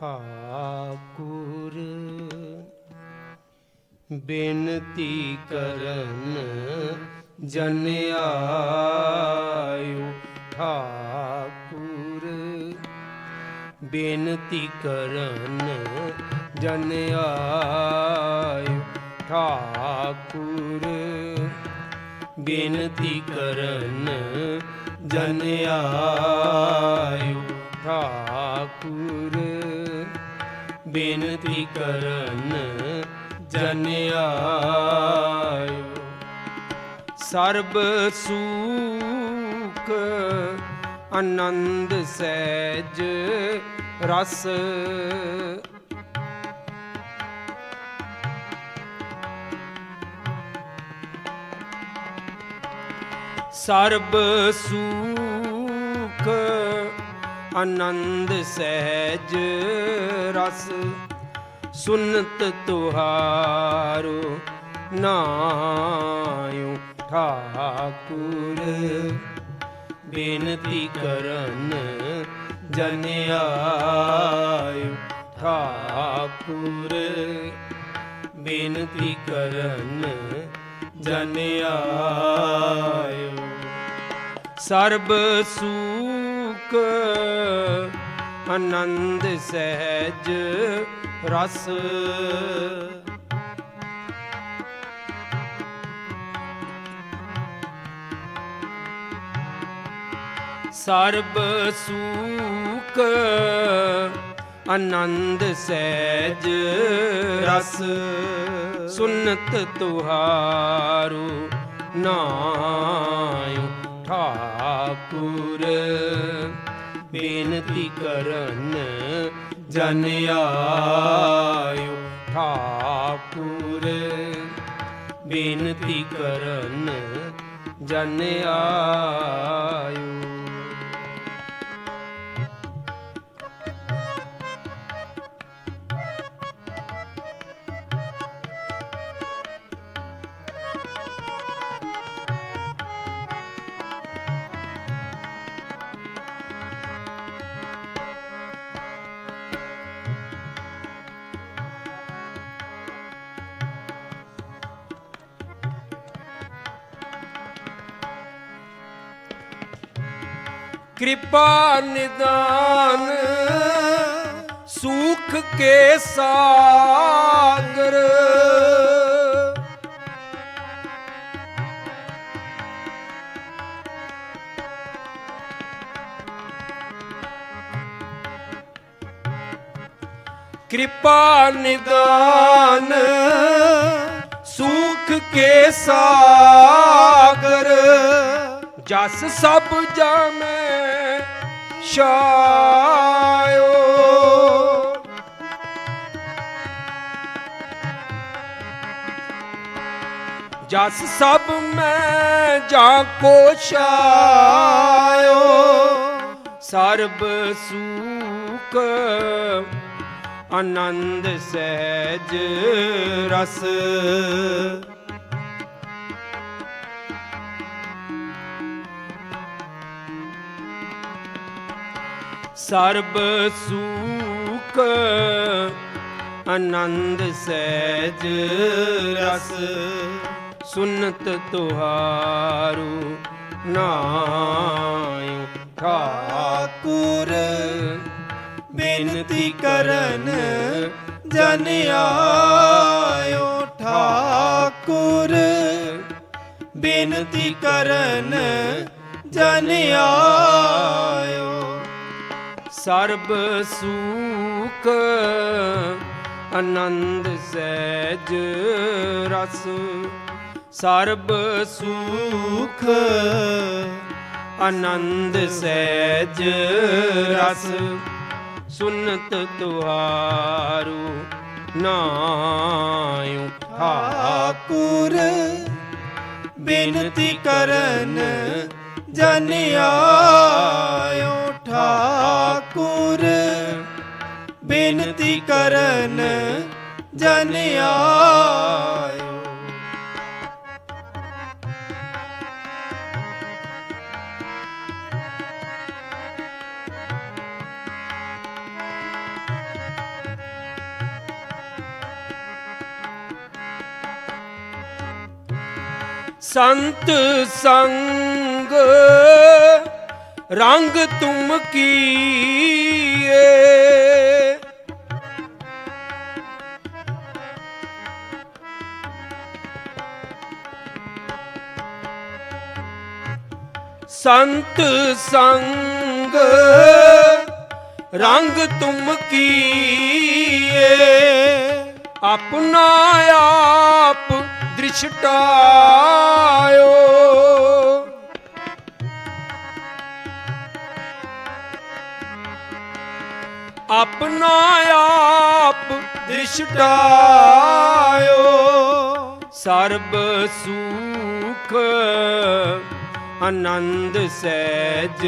ਠਾਕੁਰ। ਬੇਨਤੀ ਕਰਨ ਜਨ ਆਇਓ ਠਾਕੁਰ। ਬੇਨਤੀ ਕਰਨ ਜਨ ਆਇਓ ਠਾਕੁਰ। ਬੇਨਤੀ ਕਰਨ ਜਨ ਆਇਓ ਠਾਕੁਰ। ਬੇਨਤੀ ਕਰਨ ਜਨ ਆਇਓ। ਸਰਬ ਸੂਖ ਆਨੰਦ ਸਹਿਜ ਰਸ। ਸਰਬ ਸੂਖ ਆਨੰਦ ਸਹਿਜ ਰਸ, ਸੁਨਤ ਤੁਹਾਰੋ ਨਾਇਓ ਠਾਕੁਰ। ਬੇਨਤੀ ਕਰਨ ਜਨ ਆਇਓ ਠਾਕੁਰ। ਬੇਨਤੀ ਕਰਨ ਜਨ ਆਇਓ ਸਰਬ ਸੂਖ ਆਨੰਦ ਸਹਿਜ ਰਸ। ਸਰਬ ਸੂਖ ਆਨੰਦ ਸਹਿਜ ਰਸ। ਸੁਨਤ ਤੁਹਾਰੂ ਨਾਇਓ ਠਾਕੁਰ। ਬੇਨਤੀ ਕਰਨ। ਜਨ ਆਇਓ ਠਾਕੁਰ। ਬੇਨਤੀ ਕਰਨ। ਜਨ ਆਇਓ ਕਿਰਪਾ ਨਿਦਾਨ ਸੁਖ ਕੇ ਸਾਗਰ। ਕਿਰਪਾ ਨਿਦਾਨ ਸੁਖ ਕੇ ਸਾਗਰ। ਜਸ ਸਭ ਜਾਮੈ ਛਾਇਓ। ਜਸ ਸਭ ਮੈਂ ਜਾ ਕੋ ਛਾਇਓ। ਸਰਬ ਸੂਖ ਆਨੰਦ ਸਹਿਜ ਰਸ। ਸਰਬ ਸੂਖ ਆਨੰਦ ਸਹਿਜ ਰਸ ਸੁਨਤ ਤੁਹਾਰੂ ਨਾਇਓ ਠਾਕੁਰ। ਬੇਨਤੀ ਕਰਨ ਜਨ ਆਇਓ ਠਾਕੁਰ। ਬੇਨਤੀ ਕਰਨ ਜਨ ਆਇਓ ਸਰਬ ਸੂਖ, ਆਨੰਦ ਸਹਿਜ ਰਸ। ਸਰਬ ਸੂਖ, ਆਨੰਦ ਸਹਿਜ ਰਸ। ਸੁਨਤ ਤੁਹਾਰੂ ਨਾਇਓ ਠਾਕੁਰ ਬੇਨਤੀ ਕਰਨ ਜਨ ਆਇਓ ਠਾਕੁਰ। ਬੇਨਤੀ ਕਰਨ ਜਨ ਆਇਓ। ਸੰਤ ਸੰਗ ਰੰਗ ਤੁਮ ਕੀਏ। ਸੰਤ ਸੰਗ ਰੰਗ ਤੁਮ ਕੀਏ। ਆਪਣਾ ਆਪ ਦ੍ਰਿਸ਼ਟਾਇਓ। ਆਪਣਾ ਆਪ ਦ੍ਰਿਸ਼ਟਾਇਓ ਸਰਬ ਸੁਖ ਆਨੰਦ ਸਹਿਜ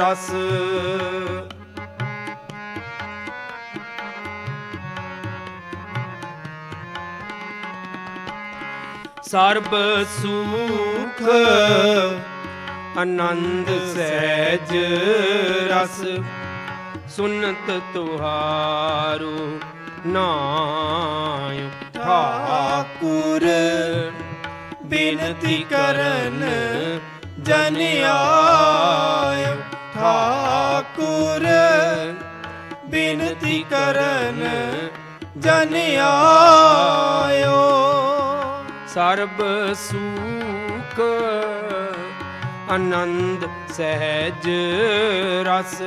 ਰਸ। ਸਰਬ ਸੁਖ ਆਨੰਦ ਸਹਿਜ ਰਸ। ਸੁਨਤ ਤੁਹਾਰੋ ਨਾਇ ਠਾਕੁਰ। ਬਿਨਤੀ ਕਰਨ ਜਨ ਆਇ ਠਾਕੁਰ। ਬਿਨਤੀ ਕਰਨ ਜਨ ਆਇਓ। ਸਰਬ ਸੁਖ ਆਨੰਦ ਸਹਿਜ ਰਸ।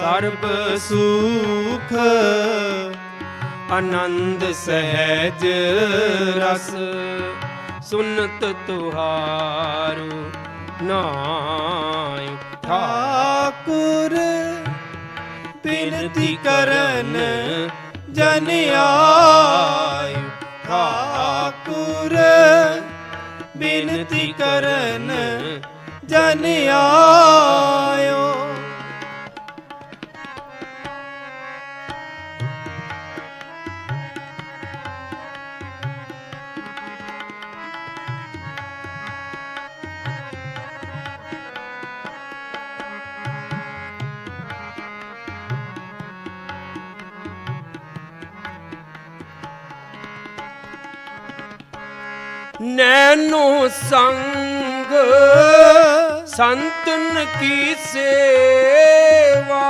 ਸਰਬ ਸੁਖ ਆਨੰਦ ਸਹਿਜ ਰਸ ਸੁਨਤ ਤੁਹਾਰੂ ਨਾਇ ਠਾਕੁਰ। ਬਿਨਤੀ ਕਰਨ ਜਨ ਆਇ ਠਾਕੁਰ। ਬਿਨਤੀ ਕਰਨ ਜਨ ਆਇਓ। ਨੈਨੋ ਸੰਗ। ਸੰਤਨ ਕੀ ਸੇਵਾ।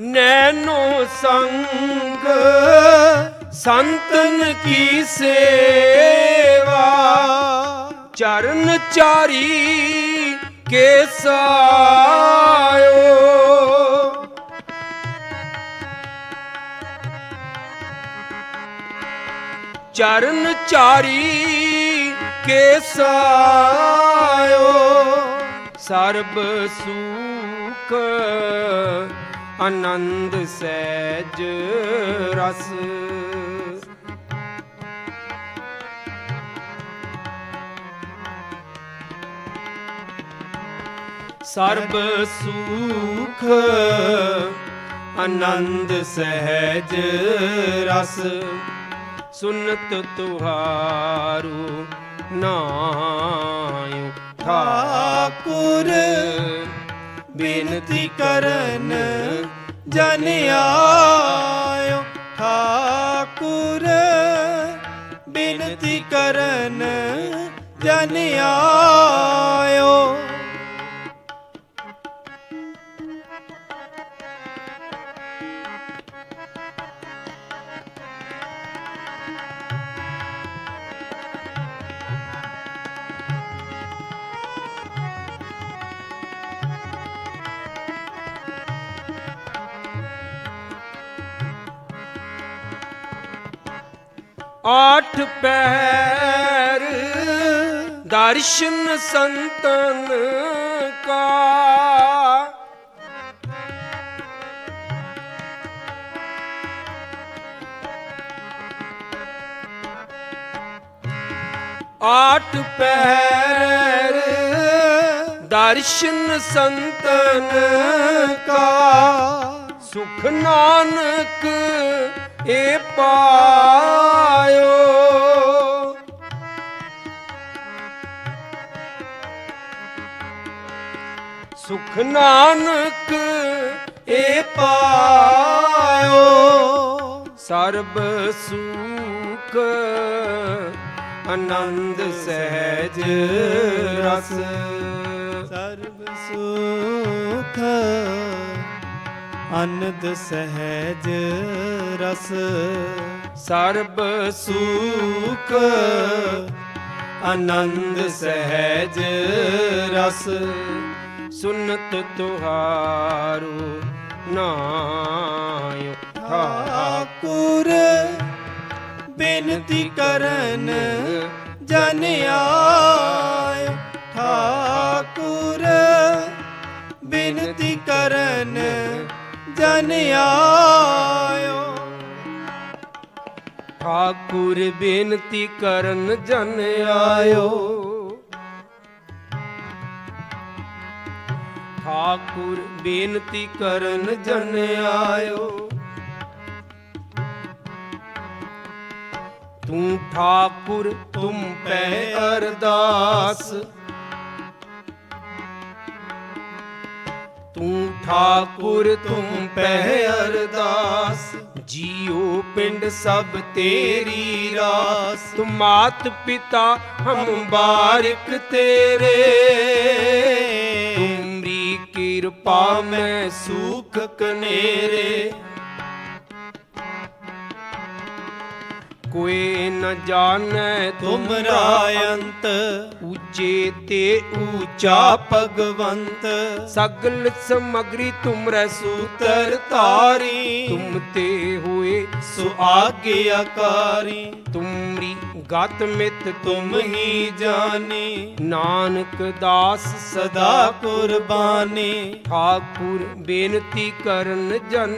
ਨੈਨੋ ਸੰਗ। ਸੰਤਨ ਕੀ ਸੇਵਾ। ਚਰਨ ਚਾਰੀ ਕੇ ਸਾਇਓ। ਚਰਨ ਚਾਰੀ ਕੇ ਸਾਇਓ। ਸਰਬ ਸੁਖ ਆਨੰਦ ਸਹਿਜ ਰਸ। ਸਰਬ ਸੁਖ, ਆਨੰਦ ਸਹਿਜ ਰਸ, ਸੁਨਤ ਤੁਹਾਰੂ ਨਾਇ ਠਾਕੁਰ। ਬੇਨਤੀ ਕਰਨ ਜਨ ਆਇਓ ਠਾਕੁਰ। ਬੇਨਤੀ ਕਰਨ ਜਨ ਆਇਓ ਆਠ ਪਹਿਰ ਦਰਸ਼ਨ ਸੰਤਨ ਕਾ। ਆਠ ਪੈਰ ਦਰਸ਼ਨ ਸੰਤਨ ਕਾ। ਸੁਖ ਨਾਨਕ ਏ ਪਾਇਓ। ਸੁਖ ਨਾਨਕ ਏ ਪਾਇਓ। ਸਰਬ ਸੁਖ ਆਨੰਦ ਸਹਿਜ ਰਸ। ਸਰਬ ਸੁਖ ਅਨੰਦ ਸਹਿਜ ਰਸ ਸਰਬ ਸੁਖ। ਆਨੰਦ ਸਹਿਜ ਰਸ ਸੁਨਤ ਤੁਹਾਰੂ ਨਾਇ ਠਾਕੁਰ ਬੇਨਤੀ ਕਰਨ ਜਨ ਆਇ ਜਨ ਆਇਓ। ਠਾਕੁਰ ਬੇਨਤੀ ਕਰਨ ਜਨ ਆਇਓ। ਠਾਕੁਰ ਬੇਨਤੀ ਕਰਨ ਜਨ ਆਇਓ। ਤੂੰ ਠਾਕੁਰ ਤੁਮ ਪੈ ਅਰਦਾਸ। ਤੂੰ ਠਾਕੁਰ, ਤੂੰ ਪੈ ਅਰਦਾਸ। ਜੀਉ ਪਿੰਡ ਸਭ ਤੇਰੀ ਰਾਸ। ਤੁਮ ਮਾਤ ਪਿਤਾ ਹਮ ਬਾਰਿਕ ਤੇਰੇ। ਤੁਮਰੀ ਕਿਰਪਾ ਮੈਂ ਸੁਖ ਕਨੇਰੇ। ਕੋਈ ਨ ਜਾਣੈ ਤੁਮਰਾ ਅੰਤ। ਉੱਚੇ ਤੇ ਉੱਚਾ ਭਗਵੰਤ। ਸਗਲ ਸਮਗਰੀ ਤੁਮਰੈ ਸੂਤਰ ਤਾਰੀ ਤੁਮ ਤੇ ਹੋਏ ਸੋ ਆਗਿਆਕਾਰੀ ਤੁਮਰੀ ਗਤ ਮਿਤ ਤੁਮ ਤੁਮ ਹੀ ਜਾਣੀ। ਨਾਨਕ ਦਾਸ ਸਦਾ ਕੁਰਬਾਨੀ। ਠਾਕੁਰ ਬੇਨਤੀ ਕਰਨ ਜਨ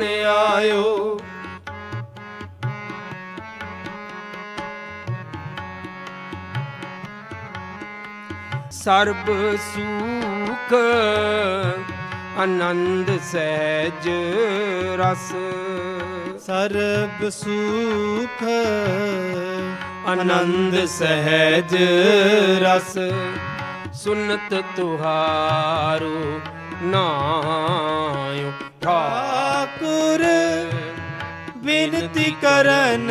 ਆਇਓ। ਸਰਬ ਸੁਖ ਆਨੰਦ ਸਹਿਜ ਰਸ। ਸਰਬ ਸੁਖ ਆਨੰਦ ਸਹਿਜ ਰਸ। ਸੁਨਤ ਤੁਹਾਰੂ ਨਾਇ ਠਾਕੁਰ। ਬੇਨਤੀ ਕਰਨ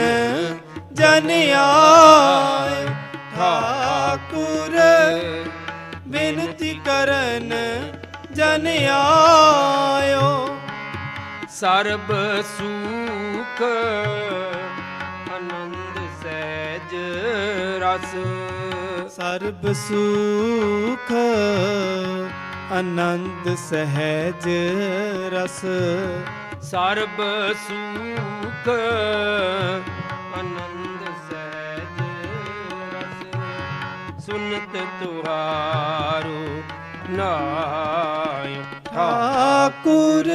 ਜਨ ਆਏ। ਠਾਕੁਰ। ਬੇਨਤੀ ਕਰਨ ਜਨ ਆਇਓ। ਸਰਬ ਸੁਖ ਆਨੰਦ ਸਹਿਜ ਰਸ। ਸਰਬ ਸੁਖ ਆਨੰਦ ਸਹਿਜ ਰਸ। ਸਰਬ ਸੁਖ ਸੁਨਤ ਤੁਹਾਰੂ ਨਾਇ ਠਾਕੁਰ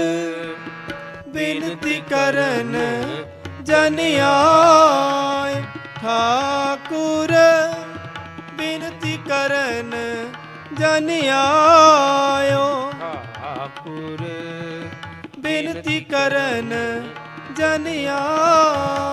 ਬੇਨਤੀ ਕਰਨ ਜਨ ਆਏ। ਠਾਕੁਰ ਬੇਨਤੀ ਕਰਨ ਜਨ ਆਇਓ। ਠਾਕੁਰ ਬੇਨਤੀ ਕਰਨ ਜਨ ਆਇਓ।